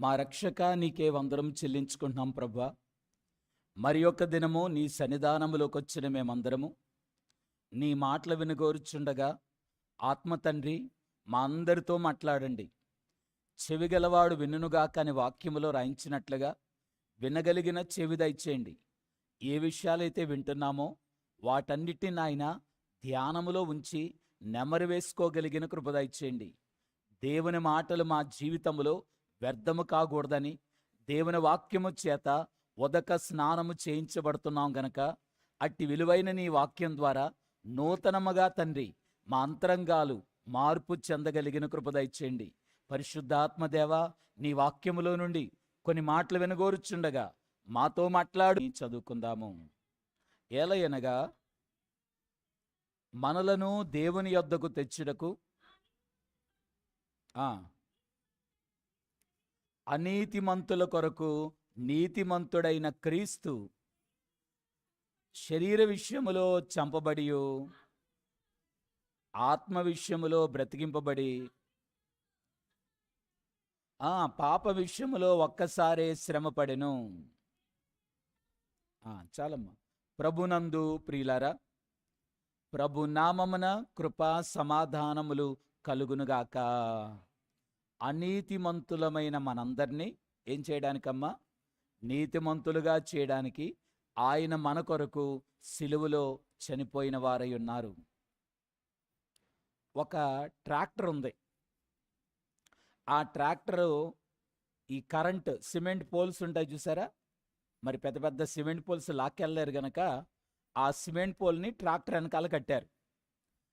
మా రక్షక నీకే వందరం చెల్లించుకుంటున్నాం ప్రభా. మరి యొక్క దినము నీ సన్నిధానములోకి వచ్చిన మేమందరము నీ మాటలు వినగోరుచుండగా ఆత్మ తండ్రి మా అందరితో మాట్లాడండి. చెవిగలవాడు వినుగాక అని వాక్యములో రాయించినట్లుగా వినగలిగిన చెవి దయచేయండి. ఏ విషయాలైతే వింటున్నామో వాటన్నిటిని నాయన ధ్యానములో ఉంచి నెమరు వేసుకోగలిగిన కృప దయచేయండి. దేవుని మాటలు మా జీవితంలో వ్యర్థము కాకూడదని దేవుని వాక్యము చేత ఉదక స్నానము చేయించబడుతున్నాం గనక అట్టి విలువైన నీ వాక్యం ద్వారా నూతనముగా తండ్రి మా అంతరంగాలు మార్పు చెందగలిగిన కృపదయచేయండి పరిశుద్ధాత్మదేవ నీ వాక్యములో నుండి కొన్ని మాటలు వినగోరుచుండగా మాతో మాట్లాడి చదువుకుందాము. ఏలయనగా మనలను దేవుని యొద్దకు తెచ్చుటకు ఆ, అనీతిమంతుల కొరకు నీతిమంతుడైన క్రీస్తు శరీర విషయములో చంపబడి ఆత్మ విషయములో బ్రతికింపబడి ఆ పాప విషయములో ఒక్కసారే శ్రమపడెను. చాలమ్మా. ప్రభునందు ప్రియులారా ప్రభు నామమున కృపా సమాధానములు కలుగునుగాక. అనీతిమంతులమైన మనందరినీ ఏం చేయడానికమ్మా? నీతిమంతులుగా చేయడానికి ఆయన మన కొరకు సిలువలో చనిపోయిన వారై ఉన్నారు. ఒక ట్రాక్టర్ ఉంది. ఆ ట్రాక్టరు ఈ కరెంట్ సిమెంట్ పోల్స్ ఉంటాయి చూసారా? మరి పెద్ద పెద్ద సిమెంట్ పోల్స్ లాక్కెళ్ళలేరు గనక ఆ సిమెంట్ పోల్ని ట్రాక్టర్ వెనకాల కట్టారు.